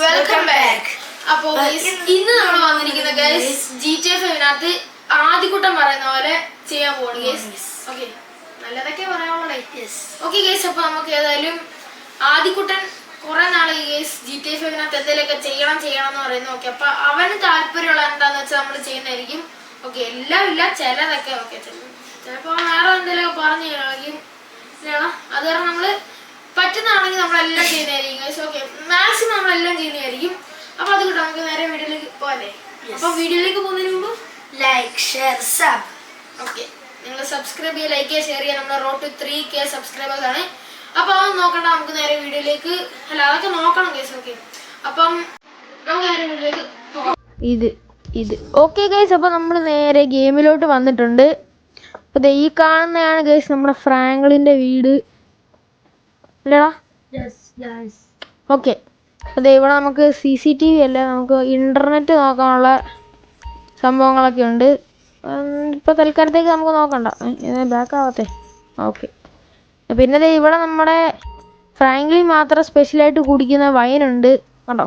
Welcome back അപ്പോ ഇന്ന് നമ്മൾ വന്നിരിക്കുന്ന ഗൈസ് ജി ടി എഫ് ഇതിനകത്ത് ആദ്യകൂട്ടം പറയുന്ന പോലെ ചെയ്യാൻ പോകണം ഗൈസ് ഓക്കെ നല്ലതൊക്കെ പറയാനുള്ളേ ഓക്കെ ഗൈസ് അപ്പൊ നമുക്ക് ഏതായാലും ആദ്യക്കുട്ടൻ കുറെ നാളെ ഗൈസ് ജി ടി എഫ് ഇതിനകത്ത് എന്തെങ്കിലുമൊക്കെ ചെയ്യണം ചെയ്യണം എന്ന് പറയുന്നു ഓക്കെ അപ്പൊ അവന് താല്പര്യമുള്ള എന്താന്ന് വെച്ചാൽ നമ്മൾ ചെയ്യുന്നതായിരിക്കും. ഓക്കെ എല്ലാം ഇല്ല ചിലതൊക്കെ ഓക്കെ ചിലപ്പോ വേറെ എന്തെങ്കിലുമൊക്കെ പറഞ്ഞു തരാണെങ്കിൽ അത് കാരണം നമ്മൾ പറ്റുന്നതാണെങ്കിൽ നമ്മളെല്ലാം ചെയ്യുന്നതായിരിക്കും. ഗൈസ് ഓക്കെ മാക്സിമം നമ്മളെല്ലാം ചെയ്യുന്നതായിരിക്കും. അപ്പൊ അത് കിട്ടും നമുക്ക് നേരെ വീഡിയോയിലേക്ക് പോകാല്ലേ അപ്പൊ വീഡിയോയിലേക്ക് പോകുന്നതിന് മുമ്പ് ലൈക്ക് ഷെയർ സബ് ഓക്കെ നിങ്ങൾ സബ്സ്ക്രൈബ് ചെയ്യുക ലൈക്ക് ചെയ്യുക ഷെയർ ചെയ്യുക. നമ്മുടെ road to three K subscribers ആണ്. അപ്പൊ അതൊന്നും നോക്കണ്ട നമുക്ക് നേരെ വീഡിയോയിലേക്ക്. അല്ല അതൊക്കെ നോക്കണം കേസ് ഓക്കെ അപ്പം നമുക്ക് നേരെ വീഡിയോയിലേക്ക് പോകാം. ഇത് ഇത്. ഓക്കെ ഗൈസ് അപ്പോൾ നമ്മൾ നേരെ ഗെയിമിലോട്ട് വന്നിട്ടുണ്ട്. അപ്പോൾ ദേ ഈ കാണുന്നതാണ് ഗൈസ് നമ്മുടെ ഫ്രാങ്ക്ലിന്റെ വീട്. അല്ലടാ? ഓക്കെ അതെ ഇവിടെ നമുക്ക് സി സി ടി വി അല്ല? നമുക്ക് ഇന്റർനെറ്റ് നോക്കാനുള്ള സംഭവങ്ങളൊക്കെ ഉണ്ട്. ഇപ്പോൾ തൽക്കാലത്തേക്ക് നമുക്ക് നോക്കണ്ട. ബാക്ക് ആവത്തെ ഓക്കെ പിന്നെ ഇവിടെ നമ്മുടെ ഫ്രാങ്ക്ലി മാത്രം സ്പെഷ്യലായിട്ട് കുടിക്കുന്ന വൈനുണ്ട് കണ്ടോ?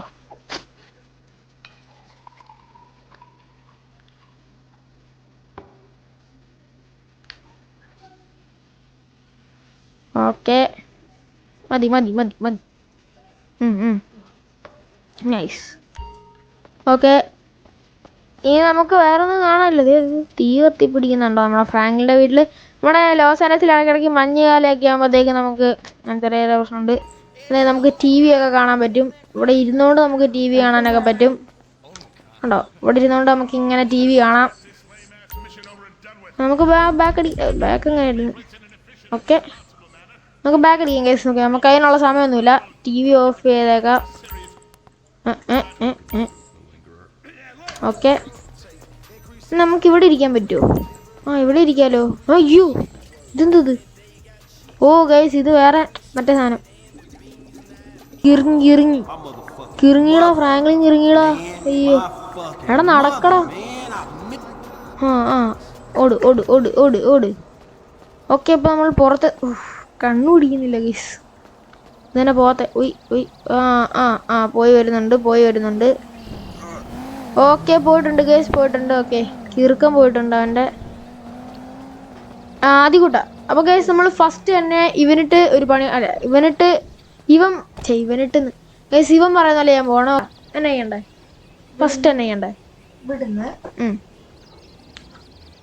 ഓക്കെ മതി മതി മതി മതി നൈസ് ഓക്കെ ഇനി നമുക്ക് വേറെ ഒന്നും കാണാമല്ലോ തീ കത്തി പിടിക്കുന്നുണ്ടോ നമ്മുടെ ഫ്രാങ്കിന്റെ വീട്ടിൽ നമ്മുടെ ലോസ് ആൻഡസിൽ ഇടയ്ക്കിടയ്ക്ക് മഞ്ഞ് കാലമൊക്കെ ആകുമ്പോഴത്തേക്ക് നമുക്ക് ചെറിയ പ്രശ്നമുണ്ട്. അതായത് നമുക്ക് ടി വി ഒക്കെ കാണാൻ പറ്റും. ഇവിടെ ഇരുന്നുകൊണ്ട് നമുക്ക് ടി വി കാണാനൊക്കെ പറ്റും. ഉണ്ടോ? ഇവിടെ ഇരുന്നുകൊണ്ട് നമുക്ക് ഇങ്ങനെ ടി വി കാണാം. നമുക്ക് ബാക്ക് അടി ബാക്ക് എങ്ങനെ ഓക്കെ. നമുക്ക് ബാക്ക് അടിക്കാം കേസ് നോക്കാം നമുക്ക് അതിനുള്ള സമയമൊന്നുമില്ല. ടി വി ഓഫ് ചെയ്തേക്കാം ഓക്കെ നമുക്ക് ഇവിടെ ഇരിക്കാൻ പറ്റുമോ? ആ ഇവിടെ ഇരിക്കാലോ. അയ്യോ ഇതെന്തത് ഓ ഗൈസ് ഇത് വേറെ മറ്റേ സാധനം. കിറങ്ങി കിറുങ്ങി. കിറുങ്ങിടാ ഫ്രാങ്ക്ലിൻ അയ്യോ എടാ നടക്കടാ. ആ ആ. ഓട് ഓട് ഓട് ഓട് ഓട്. ഓക്കെ അപ്പോൾ നമ്മൾ പുറത്ത് കണ്ണു പിടിക്കുന്നില്ല ഗീസ് ഇതന്നെ പോകത്തെ ഉയ് ഉയ്. ആ ആ ആ പോയി വരുന്നുണ്ട് പോയി വരുന്നുണ്ട്. ഓക്കെ പോയിട്ടുണ്ട് ഗേസ് പോയിട്ടുണ്ട്. ഓക്കെ കീർക്കം പോയിട്ടുണ്ട് അവന്റെ. ആദ്യകൂട്ട അപ്പോൾ ഗേസ് നമ്മൾ ഫസ്റ്റ് തന്നെ ഇവനിട്ട് ഒരു പണി അല്ല ഇവനിട്ട് ഇവൻ ചേ ഇവനിട്ട് ഗേസ് ഇവൻ പറയുന്ന പോലെ ഞാൻ പോകണോ എന്നെ ചെയ്യണ്ടേ? ഫസ്റ്റ് തന്നെ ചെയ്യണ്ടേ? ഇവിടുന്ന്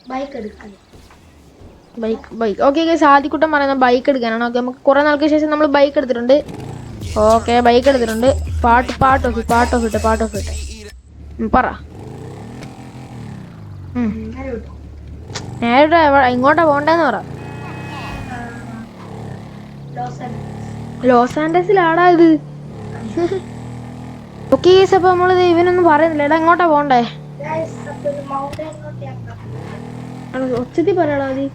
ബൈക്ക് എടുക്കാൻ ബൈക്ക് ബൈക്ക് ഓക്കെ ഓക്കെ സാധിക്കുട്ടം പറയുന്ന ബൈക്ക് എടുക്കാനാണ്. ഓക്കെ നമുക്ക് കുറേ നാൾക്ക് ശേഷം നമ്മൾ ബൈക്ക് എടുത്തിട്ടുണ്ട്. ഓക്കെ ബൈക്ക് എടുത്തിട്ടുണ്ട്. പാട്ട് പാട്ട് ഓഫ് പാട്ട് ഓഫ് ഇട്ട് പാട്ട് ഓഫ് ഇട്ട് പറ. ഇങ്ങോട്ടാ പോണ്ടെന്ന് പറ. ലോസ് ആൻഡസിലാടാ ഇത്. ഓക്കെ ഗൈസ് അപ്പൊ നമ്മൾ ഇവനൊന്നും പറയുന്നില്ല. എടാ എങ്ങോട്ടാ പോണ്ടേ ഒരു മൗണ്ടൈനിലോട്ട് ഞാൻ പറഞ്ഞു ഒച്ചത്തി പറയടാ മതി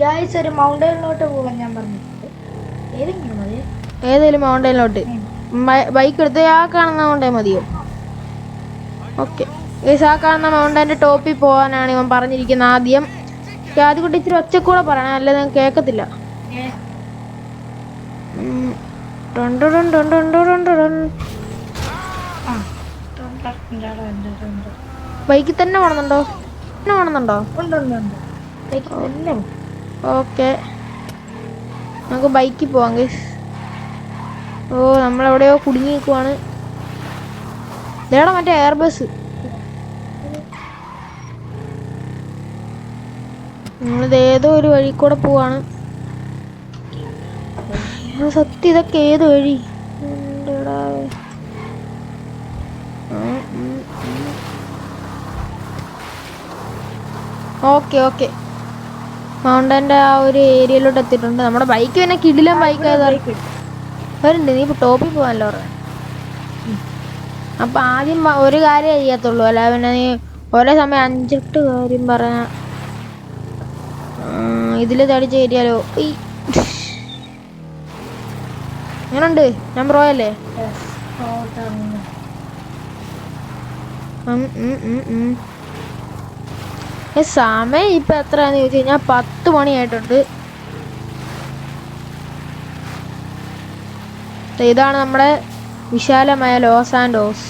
ഗായ്സ് ഒരു മൗണ്ടനിലോട്ട് പോകാൻ ഞാൻ പറഞ്ഞിട്ടുണ്ട് ഏതെങ്കിലും മൗണ്ടനിലോട്ട് ബൈക്ക് എടുത്ത് ആ കാണുന്ന മൗണ്ടൻ മതിയോ? ഓക്കെ ഗൈസ് ആ കാണുന്ന മൗണ്ടന്റെ ടോപ്പിൽ പോകാനാണ് ഇവൻ പറഞ്ഞിരിക്കുന്നത് ആദ്യം. ആദ്യം കൂടി ഇച്ചിരി ഒച്ചക്കൂടെ പറയണം അല്ലാതെ ഞാൻ കേൾക്കത്തില്ല ബൈക്കിൽ തന്നെ വേണമെന്നുണ്ടോ തന്നെ പോണമെന്നുണ്ടോ ബൈക്കിൽ തന്നെ. ഓക്കെ. നമുക്ക് ബൈക്കിൽ പോവാം ഗൈസ് ഓ നമ്മളെവിടെയോ കുടുങ്ങി നിൽക്കുവാണ് ഇതാണ് മറ്റേ എയർ ബസ് നമ്മളിത് ഏതോ ഒരു വഴി കൂടെ പോവാണ്. സത്യം ഇതൊക്കെ ഏത് വഴി. Okay okay. മൗണ്ടന്റെ ആ ഒരു ഏരിയയിലോട്ട് എത്തിയിട്ടുണ്ട്. നമ്മുടെ ബൈക്ക് പിന്നെ കിടിലൻ ബൈക്ക് ആയതാണ് വരുന്നുണ്ട്. നീ ഇപ്പോൾ ടോപ്പിൽ പോകാനല്ലോ അപ്പൊ അപ്പം ആദ്യം ഒരു കാര്യം ചെയ്യത്തുള്ളൂ. അല്ല പിന്നെ നീ ഒരേ സമയം അഞ്ചെട്ട് കാര്യം പറഞ്ഞ ഇതിൽ തടിച്ച് കയറ്റിയാലോ ഈ എങ്ങനുണ്ട്? ഞാൻ പറയല്ലേ ഉം, ഉം, ഉം, ഉം. സമയം ഇപ്പൊ എത്രയാന്ന് ചോദിച്ചു കഴിഞ്ഞാൽ പത്ത് മണിയായിട്ടുണ്ട്. ഇതാണ് നമ്മുടെ വിശാലമായ ലോസ് ആൻഡ് ആൻഡോസ്.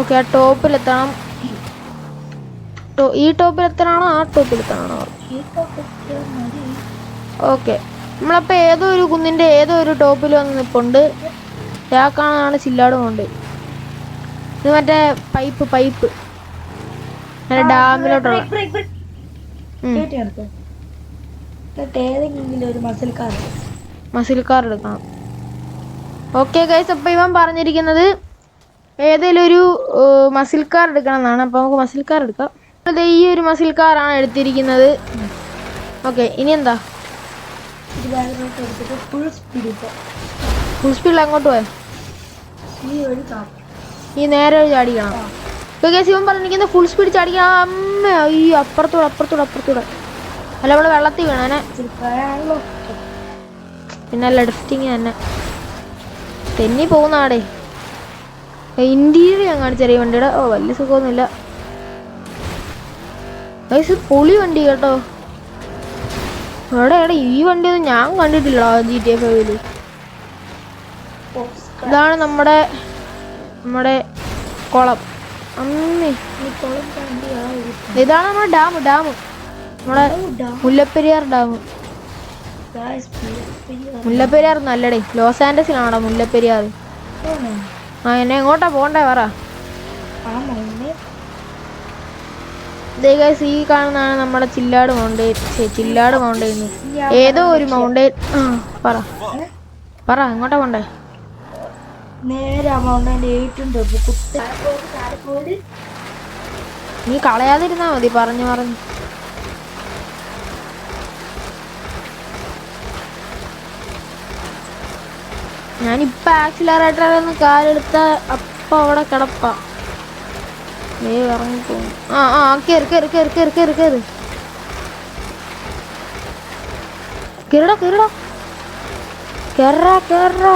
ഓക്കെ ആ ടോപ്പിലെത്തണം. ഈ ടോപ്പിലെത്തണാണോ ആ ടോപ്പിലെത്തണാണോ ഓക്കെ നമ്മളപ്പോൾ ഏതോ ഒരു കുന്നിന്റെ ഏതോ ഒരു ടോപ്പിൽ വന്ന് നിൽപ്പുണ്ട് ആ കാണാനാണ് ചില്ലാട് കൊണ്ട് ഇത് മറ്റേ പൈപ്പ് പൈപ്പ്. മസിൽ കാർ എടുക്കണം. ഓക്കെ ഗൈസ് ഇവൻ പറഞ്ഞിരിക്കുന്നത് ഏതെങ്കിലും ഒരു മസിൽ കാർ എടുക്കണം എന്നാണ് അപ്പോൾ നമുക്ക് മസിൽ കാർ എടുക്കാം. ഈ ഒരു മസിൽ കാറാണ് എടുത്തിരിക്കുന്നത്. ഓക്കെ ഇനി എന്താ? ഫുൾ സ്പീഡിൽ അങ്ങോട്ട് പോയാ? ഈ നേരെ ചാടിക്കണം. ഗൈസ് ഇവൻ പറഞ്ഞിരിക്കുന്നത് ഫുൾ സ്പീഡ് ചാടിക്കാൻ അമ്മ ഈ അപ്പുറത്തൂടെ അപ്പുറത്തൂടെ അപ്പുറത്തൂടെ. അല്ല നമ്മൾ വെള്ളത്തിൽ വീണാനെ പിന്നെ അല്ല ഡ്രിഫ്റ്റിങ് തന്നെ. തെന്നി പോകുന്നാടേ ഇന്റീരിയർ ഞാൻ കാണിച്ചറിയ വണ്ടിയുടെ. ഓ വലിയ സുഖമൊന്നുമില്ല. പൊളി വണ്ടി കേട്ടോ. എവിടെ എവിടെ ഈ വണ്ടിയൊന്നും ഞാൻ കണ്ടിട്ടില്ല ജി ടി എഫ് ഇതാണ് നമ്മുടെ നമ്മുടെ കുളം. ഇതാണ് നമ്മുടെ ഡാം ഡാം നമ്മുടെ മുല്ലപ്പെരിയാർ ഡാം മുല്ലപ്പെരിയാർ. നല്ലടേ. ലോസ് ആൻഡസിലാണോ മുല്ലപ്പെരിയാർ? ആ എന്നെ എങ്ങോട്ടാ പോണ്ടേ പറ. guys, ഈ കാണുന്നതാണ് നമ്മുടെ ചില്ലാട് മൗണ്ടെയിൻ ചില്ലാട് മൗണ്ടെയിൻ ഏതോ ഒരു മൗണ്ടെയിൻ പറ. പറ എങ്ങോട്ടാ പോണ്ടേ? നേരെ അമൗണ്ട് കുത്തി താരക്കോട് നീ കളയാതിരുന്നാ മതി പറഞ്ഞു പറഞ്ഞു. ഞാനിപ്പോ ആക്സിലറേറ്ററിൽ നിന്ന് കാലെടുത്ത അപ്പ അവിടെ കിടപ്പാ. നീ ഇറങ്ങി പോകും ആ ആ കയറി കയറി കയറി കയറി കയറി കയറി കേറടാ കേറടാ. കേറാ കേറാ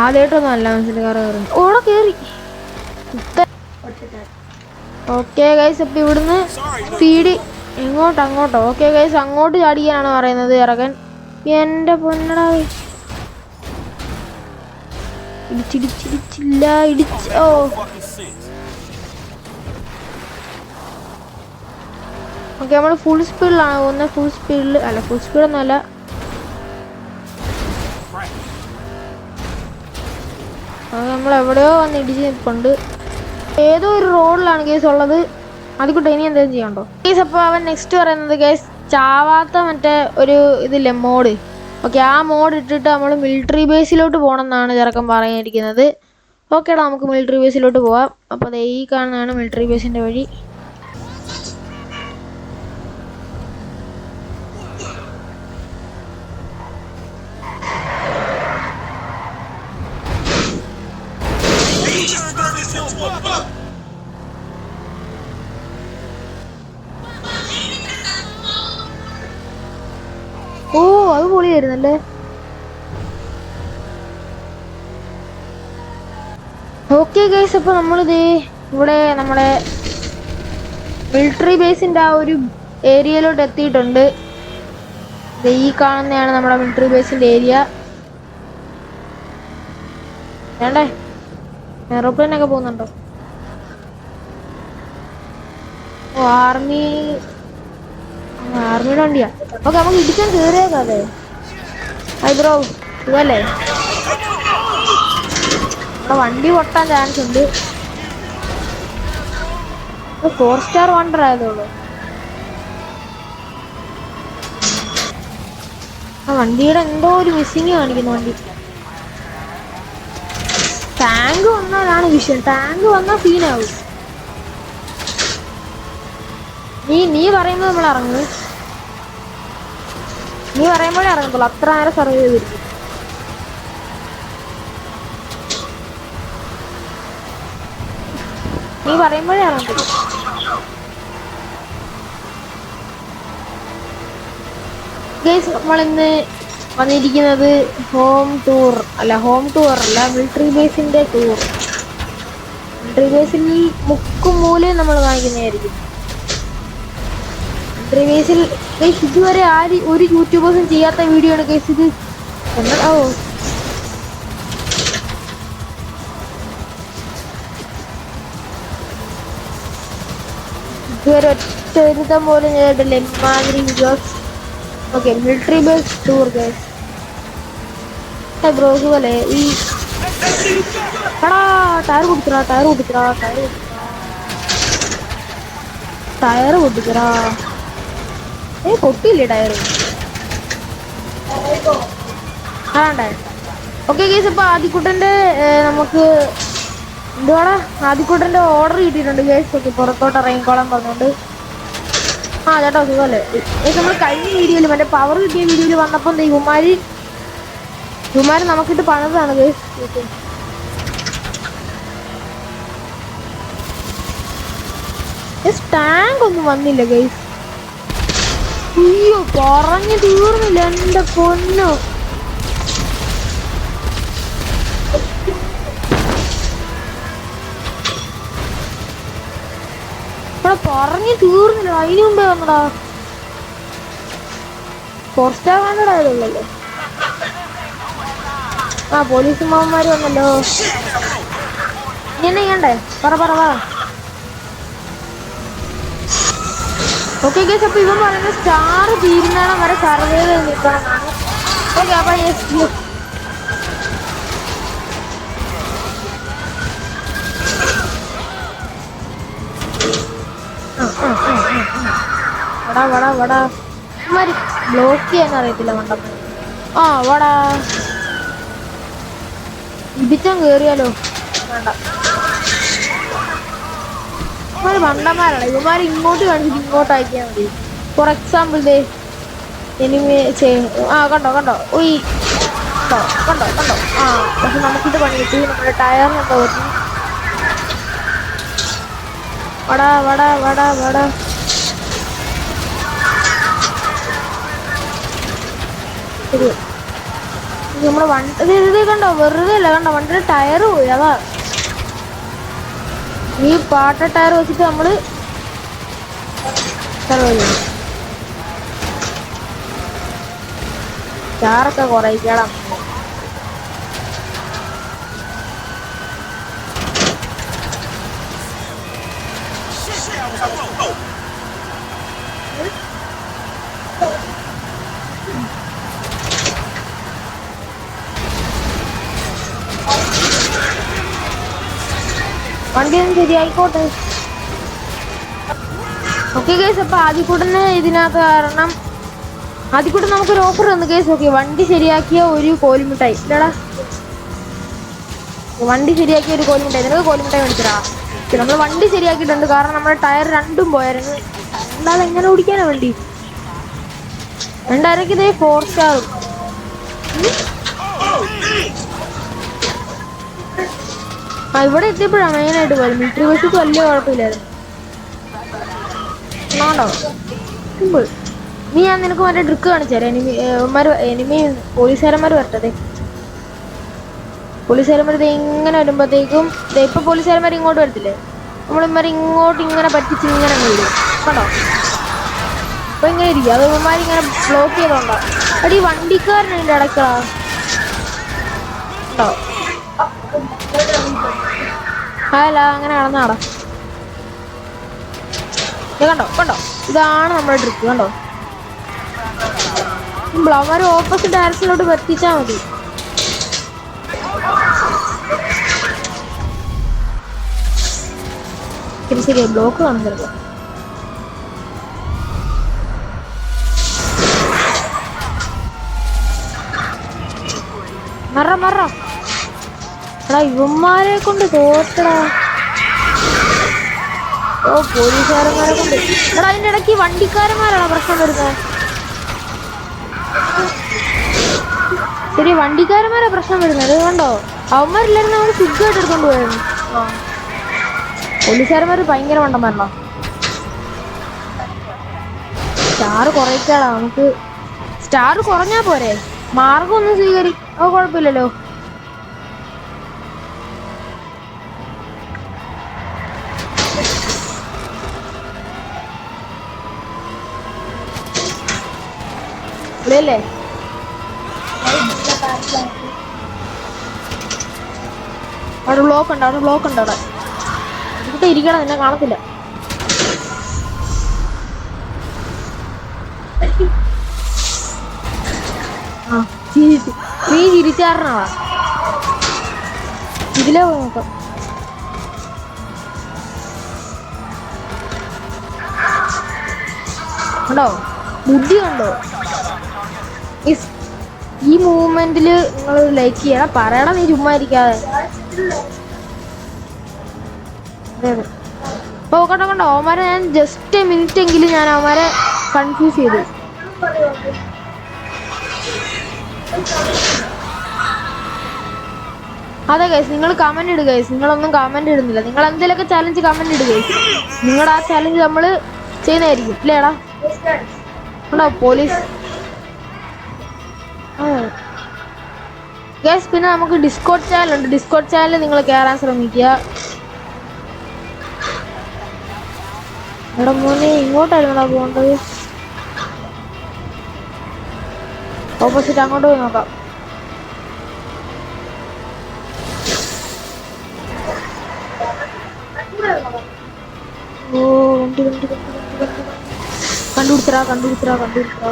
ആദ്യമായിട്ടൊന്നും അല്ല മനസ്സിൽ കാറ് കയറും ഓടെ കേറി. ഓക്കെ ഗൈസ് അപ്പൊ ഇവിടുന്ന് സ്പീഡ് എങ്ങോട്ട് അങ്ങോട്ടോ? ഓക്കെ ഗൈസ് അങ്ങോട്ട് ചാടിക്കാനാണ് പറയുന്നത് ഇറകൻ എന്റെ പൊന്നടാ. ഇടിച്ചിടിച്ചിടിച്ചില്ല ഇടിച്ച് ഓ. ഓക്കെ നമ്മൾ ഫുൾ സ്പീഡിലാണ് പോകുന്നത്. ഫുൾ സ്പീഡിൽ അല്ല ഫുൾ സ്പീഡൊന്നും അത് നമ്മൾ എവിടെയോ വന്ന് ഇടിച്ച് നിൽപ്പുണ്ട്. ഏതോ ഒരു റോഡിലാണ് കേസ് ഉള്ളത്. അതിക്കൂട്ടെ ഇനി എന്തെങ്കിലും ചെയ്യണ്ടോ കേസ് അപ്പോൾ അവൻ നെക്സ്റ്റ് പറയുന്നത് കേസ് ചാവാത്ത മറ്റേ ഒരു ഇതില്ലേ മോഡ്. ഓക്കെ ആ മോഡ് ഇട്ടിട്ട് നമ്മൾ മിലിറ്ററി ബേസിലോട്ട് പോകണം എന്നാണ് ചെറുക്കൻ പറഞ്ഞിരിക്കുന്നത്. ഓക്കേടാ നമുക്ക് മിലിറ്ററി ബേസിലോട്ട് പോവാം. അപ്പോൾ ഈ കാണുന്നതാണ് മിലിറ്ററി ബേസിന്റെ വഴി. ഓ അത് പൊളിയായിരുന്നല്ലേ? ഓക്കെ ഗൈസ് അപ്പോൾ നമ്മളിത് ഇവിടെ നമ്മുടെ മിലിറ്ററി ബേസിന്റെ ആ ഒരു ഏരിയയിലോട്ട് എത്തിയിട്ടുണ്ട്. ഈ കാണുന്നതാണ് നമ്മുടെ മിലിറ്ററി ബേസിന്റെ ഏരിയ വേണ്ടേ? എയറോപ്ലെയിൻ ഒക്കെ പോകുന്നുണ്ടോ? ഓ ആർമി ആർമിയുടെ വണ്ടിയാ ഓക്കെ നമുക്ക് ഇടിക്കാൻ കയറിയേക്കാം അതെ. ഹൈ ബ്രോ സുഖല്ലേ വണ്ടി പൊട്ടാൻ ചാൻസ് ഉണ്ട്. ഫോർ സ്റ്റാർ വണ്ടർ ആയതുള്ളൂ. ആ വണ്ടിയുടെ എന്തോ ഒരു മിസ്സിങ് കാണിക്കുന്നു വണ്ടി. ടാങ്ക് വന്നാലാണ് വിഷയം. ടാങ്ക് വന്നാൽ സീനാവും നീ നീ പറയുമ്പോ നമ്മൾ ഇറങ്ങും. നീ പറയുമ്പോഴേ ഇറങ്ങത്തുള്ളൂ. അത്ര നേരം സർവൈവ് ചെയ്തിരിക്കും. നീ പറയുമ്പോഴേ ഇറങ്ങത്തുള്ളൂ. നമ്മളിന്ന് വന്നിരിക്കുന്നത് ഹോം ടൂർ അല്ല ഹോം ടൂർ അല്ല മിലിറ്ററി ബേസിന്റെ ടൂർ മിലിറ്ററി ബേസിൽ മുക്കും മൂലയും നമ്മൾ കാണിക്കുന്നതായിരിക്കും ബേസിൽ ഗൈസ് ഇതുവരെ ആര് ഒരു യൂട്യൂബേഴ്സും ചെയ്യാത്ത വീഡിയോ ആണ് ഗൈസ് ഇത്. എന്താ ഓ ഇതുവരെ ഒറ്റ ഒരുത്തം പോലും ചെയ്തിട്ടില്ല ഇമാതിരി videos okay military base tour guys bros പോലെ. ഈ എടാ ടയർ കുടിക്കടാ ടയർ കുടിക്കടാ ടയർ ടയർ പൊട്ടിക്കടാ. ഏ പൊട്ടിയില്ലേ ടയർ ആണ്ടേ ഓക്കെ കേസ് ഇപ്പൊ ആദിക്കുട്ടന്റെ നമുക്ക് എന്തുവാടാ? ആദിക്കുട്ടന്റെ ഓർഡർ കിട്ടിയിട്ടുണ്ട് കേസ് ഓക്കെ പുറത്തോട്ട് ഇറങ്ങിക്കോളാൻ പറഞ്ഞുകൊണ്ട് ആ ചേട്ടാ സുഖമല്ലേ? നമ്മൾ കഴിഞ്ഞ വീഡിയോയിൽ മറ്റേ പവർ കിട്ടിയ വീഡിയോയിൽ വന്നപ്പോൾ ഇവന്മാര് ഇവന്മാര് നമുക്കിട്ട് പണിതാണ് കേസ് ടാങ്ക് ഒന്നും വന്നില്ല ഗൈസ് അയ്യോ പറഞ്ഞു തീർന്നില്ല എന്റെ പൊന്നു. ഇവിടെ പറഞ്ഞു തീർന്നില്ല. അതിനു മുമ്പേ വന്നടാ. ഫോർ സ്റ്റാർ വേണ്ടടാ ഇതുള്ളല്ലോ ആ പോലീസ് മാമന്മാര് വന്നല്ലോ. ഇനി എന്നെ ചെയ്യണ്ടേ? പറ പറ പറ. ഓക്കെ ഗേസ് അപ്പോൾ ഇവൻ പറയുന്നത് സ്റ്റാർ തീരുന്നേണം വരെ സർവേ ചെയ്ത് നിൽക്കണം എന്നാണ് ഓക്കെ അപ്പൊ യെസ് വടാ വടാ വടാ. ഇവന്മാര് ബ്ലോക്ക് ചെയ്യാൻ അറിയത്തില്ല മണ്ടപ്പൻ ആ വടാ. ഇടിച്ചാൻ കേറിയാലോ? വേണ്ട. ഇവന്മാര് വണ്ടന്മാരാണ് ഇവന്മാര് ഇങ്ങോട്ട് കാണിച്ചിട്ട് ഇങ്ങോട്ട് അയക്കാൻ മതി. ഫോർ എക്സാമ്പിൾ ദേ എനിമി ആ കണ്ടോ കണ്ടോ? ഉയ്. കണ്ടോ കണ്ടോ കണ്ടോ? ആ പക്ഷെ നമുക്കിത് പണി കിട്ടി നമ്മുടെ ടയറിന് എന്തോ പറ്റി വട വട വട വടാ. നമ്മുടെ വണ്ടി ഇത് കണ്ടോ? വെറുതെ അല്ല കണ്ടോ? വണ്ടിയുടെ ടയർ പോയി അതാ. ഈ പാട്ട ടയർ വെച്ചിട്ട് നമ്മൾ ചാറൊക്കെ കുറയ്ക്കണം വണ്ടി ശരി ശരിയായിക്കോട്ടെ. ഓക്കെ കേസ് അപ്പൊ ആദ്യക്കൂട്ടന് ഇതിനകത്ത് കാരണം ആദ്യക്കൂട്ടം നമുക്കൊരു ഓഫർ തന്നു കേസ് ഓക്കെ വണ്ടി ശരിയാക്കിയ ഒരു കോലിമിട്ടായി ഇല്ലടാ. വണ്ടി ശരിയാക്കിയ ഒരു കോലുമിഠായി. നിനക്ക് കോലുമിഠായി മേടിച്ചടാ. നമ്മൾ വണ്ടി ശരിയാക്കിയിട്ടുണ്ട്. കാരണം നമ്മുടെ ടയർ രണ്ടും പോയായിരുന്നു. അല്ലാതെ എങ്ങനെ ഓടിക്കാനാ വണ്ടി? രണ്ടായിരക്ക് ഫോർ സ്റ്റാറും ഇവിടെ എത്തിയപ്പോഴാണ് മെയിനായിട്ട് പോയത്. മിലിറ്ററി ബസ് വലിയ കുഴപ്പമില്ലായിരുന്നു. സിമ്പിൾ നീ ഞാൻ നിനക്ക് മറ്റേ ട്രിക്ക് കാണിച്ചുതരാം. എനിമി എനിമി പോലീസുകാരന്മാർ വരട്ടതേ പോലീസുകാരന്മാർ ഇത് ഇങ്ങനെ വരുമ്പോഴത്തേക്കും ഇപ്പൊ പോലീസുകാരന്മാർ ഇങ്ങോട്ട് വരത്തില്ലേ? നമ്മളിമാർ ഇങ്ങോട്ട് ഇങ്ങനെ പറ്റിച്ച് ഇങ്ങനെ വീഴും കണ്ടോ? അപ്പൊ ഇങ്ങനെ ഇരിക്കും. അത് ഇങ്ങനെ ബ്ലോക്ക് ചെയ്തോണ്ടാ. അടി വണ്ടിക്കാരനെ കേട്ടോ അല്ല അങ്ങനെ കടന്നാടാ ഇത് കണ്ടോ കണ്ടോ? ഇതാണ് നമ്മുടെ ട്രിക്ക് കണ്ടോ? അവന്മാർ ഓപ്പോസിറ്റ് ഡയറക്ഷനിലോട്ട് എത്തിച്ചാൽ മതി. ശരി ബ്ലോക്ക് കാണും ചിലപ്പോ. മറ മറ. എടാ ഇവന്മാരെ കൊണ്ട് തോറ്റടാ. ഓ പോലീസുകാരന്മാരെ കൊണ്ട്. എടാ അതിന്റെ ഇടയ്ക്ക് വണ്ടിക്കാരന്മാരാണോ പ്രശ്നം വരുന്നത് ശരി വണ്ടിക്കാരന്മാരെ പ്രശ്നം വരുന്നത് കണ്ടോ? അവന്മാരില്ലായിരുന്നു നമുക്ക് സുഖമായിട്ട് എടുത്തോണ്ട് പോയായിരുന്നു. പോലീസുകാരന്മാര് ഭയങ്കര വണ്ടന്മാരണോ? സ്റ്റാർ കുറയ്ക്കാടാ നമുക്ക്. സ്റ്റാർ കുറഞ്ഞാ പോരെ. മാർഗം ഒന്നും സ്വീകരി ഓ കുഴപ്പമില്ലല്ലോ. ഇവിടെയല്ലേ അവിടെ ബ്ലോക്ക് ഉണ്ട് അവിടെ ബ്ലോക്ക് ഉണ്ട് അവിടെ. ഇവിടെ ഇരിക്കണം നിന്നെ കാണത്തില്ല. നീ ചിരിച്ചാരണവാ ഇതിലേ പോയി നോക്കാം. കണ്ടോ ബുദ്ധി കണ്ടോ? ഈ മൂവ്മെന്റിൽ നിങ്ങൾ ലൈക്ക് ചെയ്യണം. പറയണം നീ ചുമ്മാ ഇരിക്കാതെ. കണ്ടോ കണ്ടോ? അവന്മാരെ ഞാൻ ജസ്റ്റ് മിനിറ്റ് എങ്കിലും ഞാൻ അവന്മാരെ കൺഫ്യൂസ് ചെയ്തു. അതെ ഗൈസ് നിങ്ങൾ കമന്റ് ഇടുക നിങ്ങളൊന്നും കമന്റ് ഇടുന്നില്ല. നിങ്ങൾ എന്തെങ്കിലുമൊക്കെ ചാലഞ്ച് കമന്റ് ഇടുക ഗൈസ് നിങ്ങളുടെ ആ ചാലഞ്ച് നമ്മൾ ചെയ്യുന്നതായിരിക്കും. ഇല്ലേടാ? പോലീസ് ഗൈസ് പിന്നെ നമുക്ക് ഡിസ്കോഡ് ഉണ്ട്. ഡിസ്കോഡ് ചാനൽ നിങ്ങൾ കയറാൻ ശ്രമിക്കുക. എടാ മോനെ ഇങ്ങോട്ടായിരുന്നടാ പോകേണ്ടത് ഓപ്പോസിറ്റ് അങ്ങോട്ട് പോയി നോക്കാം. ഓ വണ്ടി വണ്ടി വണ്ടി കണ്ടുപിടിച്ചറാ കണ്ടുപിടിച്ചറാ കണ്ടുപിടിച്ചറാ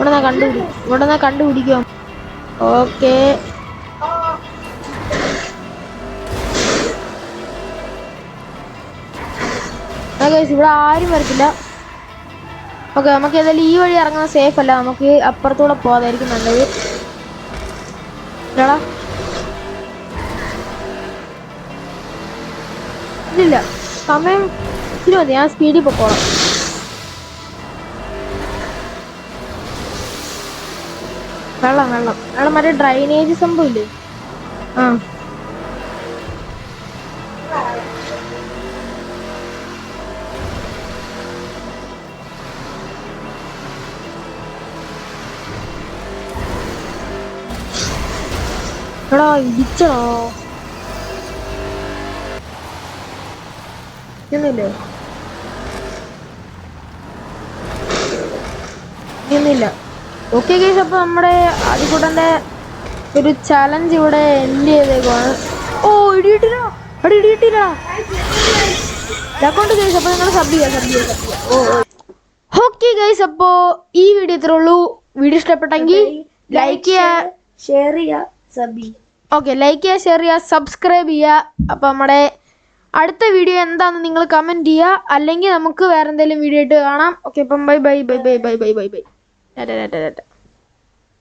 ഇവിടെ കണ്ടുപിടി ഇവിടെ കണ്ടുപിടിക്കാം. ഓക്കെ. ഇവിടെ ആരും വരത്തില്ല. ഓക്കെ നമുക്ക് ഏതായാലും ഈ വഴി ഇറങ്ങുന്നത് സേഫ് അല്ല. നമുക്ക് അപ്പുറത്തൂടെ പോകാതായിരിക്കും നല്ലത്. ഇല്ല സമയം ഇച്ചിരി മതി. ഞാൻ സ്പീഡിൽ പൊക്കോളാം വെള്ളം വെള്ളം. വെള്ളം മറ്റേ ഡ്രൈനേജ് സംഭവം ഇല്ലേ? ആ. എടാ ഇന്നില്ലേ ഇന്നില്ല ഓക്കെ കേസ് അപ്പൊ നമ്മുടെ ആദ്യക്കൂട്ടന്റെ ഒരു ചലഞ്ച് ഇവിടെ എൻഡ് ചെയ്തേക്കുവാണ്. ഓ ഇടിയിട്ടില്ല. അവിടെ ഇടിയിട്ടില്ല. അക്കൗണ്ട് കേസ് അപ്പോൾ നിങ്ങൾ സബ് ചെയ്യാം സബ് ചെയ്യാം സബ് ചെയ്യാം. ഓ ഓക്കെ ഗൈസ് അപ്പോൾ ഈ വീഡിയോ ഇത്രേ ഉള്ളൂ. വീഡിയോ ഇഷ്ടപ്പെട്ടെങ്കിൽ ലൈക്ക് ചെയ്യുക. ഷെയർ ചെയ്യുക സബി ഓക്കെ ലൈക്ക് ചെയ്യുക ഷെയർ ചെയ്യുക സബ്സ്ക്രൈബ് ചെയ്യുക. അപ്പോൾ നമ്മുടെ അടുത്ത വീഡിയോ എന്താണെന്ന് നിങ്ങൾ കമന്റ് ചെയ്യുക. അല്ലെങ്കിൽ നമുക്ക് വേറെ എന്തെങ്കിലും വീഡിയോ ആയിട്ട് കാണാം. ഓക്കെ അപ്പം bye bye bye bye bye bye bye bye 哒哒哒哒哒哒